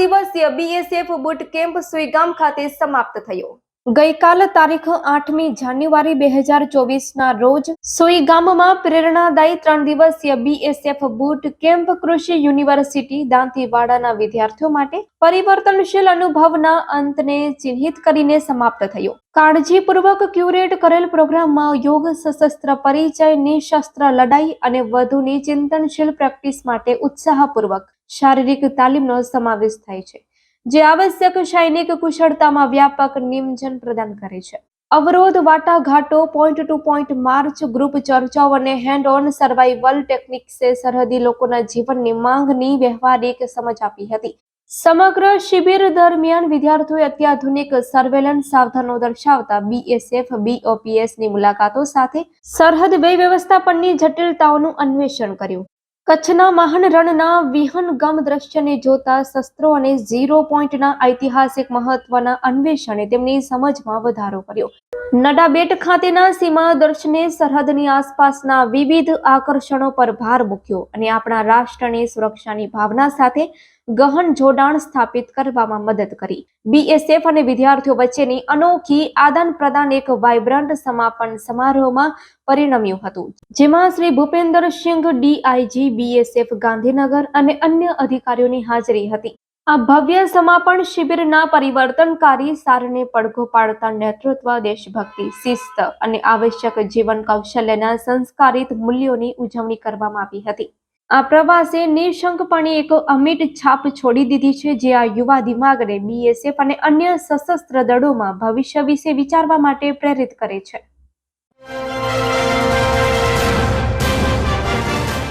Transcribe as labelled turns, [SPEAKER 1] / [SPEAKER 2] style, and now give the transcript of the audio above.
[SPEAKER 1] દિવસીય BSF boot camp Suigam ખાતે સમાપ્ત થયો. ગઈકાલ તારીખ આઠમી જાન્યુઆરી બે હજાર ચોવીસના રોજ સુઈગામમાં પ્રેરણાદાયી ત્રણ દિવસીય બીએસએફ બુટ કેમ્પ કૃષિ યુનિવર્સિટી દાંતીવાડાના વિદ્યાર્થીઓ માટે પરિવર્તનશીલ અનુભવના અંતને ચિહ્નિત કરીને સમાપ્ત થયો. કાળજીપૂર્વક ક્યુરેટ કરેલ પ્રોગ્રામમાં યોગ, સશસ્ત્ર પરિચય, નિશસ્ત્ર લડાઈ અને વધુની ચિંતનશીલ પ્રેક્ટિસ માટે ઉત્સાહપૂર્વક શારીરિક તાલીમનો સમાવેશ થાય છે, જે આવશ્યક સૈનિક કુશળતામાં વ્યાપક નિમજન પ્રદાન કરે છે. અવરોધ વાટાઘાટો point to point march group ચર્ચાઓ અને હેન્ડ ઓન સર્વાઈવલ ટેકનિક્સે સરહદી લોકોના જીવનની માંગની વ્યવહારિક સમજ આપી હતી. સમગ્ર શિબિર દરમિયાન વિદ્યાર્થીઓએ અત્યાધુનિક સર્વેલન્સ સાવધાનો દર્શાવતા બીએસએફ બીઓપીએસની મુલાકાતો સાથે સરહદ વ્યય વ્યવસ્થાપનની જટિલતાઓનું અન્વેષણ કર્યું. કચ્છના મહાન રણના વિહનગમ દ્રશ્યને જોતા શસ્ત્રો અને ઝીરો પોઈન્ટના ઐતિહાસિક મહત્વના અન્વેષણે તેમની સમજમાં વધારો કર્યો. નડાબેટ ખાતેના સીમા દર્શને સરહદની આસપાસના વિવિધ આકર્ષણો પર ભાર મૂક્યો અને આપણા રાષ્ટ્રની સુરક્ષાની ભાવના સાથે ગહન જોડાણ સ્થાપિત કરવામાં મદદ કરી. બીએસએફ અને વિદ્યાર્થીઓ વચ્ચેની અનોખી આદાન પ્રદાન એક વાઇબ્રન્ટ સમાપન સમારોહમાં પરિણમ્યું હતું, જેમાં શ્રી ભૂપેન્દ્રસિંહ ડીઆઈજી બીએસએફ ગાંધીનગર અને અન્ય અધિકારીઓની હાજરી હતી. આ ભવ્ય સમાપન શિબિરના પરિવર્તનકારી સારને પડઘો પાડતા નેતૃત્વ દેશભક્તિ, શિસ્ત અને આવશ્યક જીવન કૌશલ્યના સંસ્કારિત મૂલ્યોની ઉજવણી કરવામાં આવી હતી. આ પ્રવાસે નિશંકપણે એક અમિટ છાપ છોડી દીધી છે, જે આ યુવા દિમાગને બીએસએફ અને અન્ય સશસ્ત્ર દળોમાં ભવિષ્ય વિશે વિચારવા માટે પ્રેરિત કરે છે.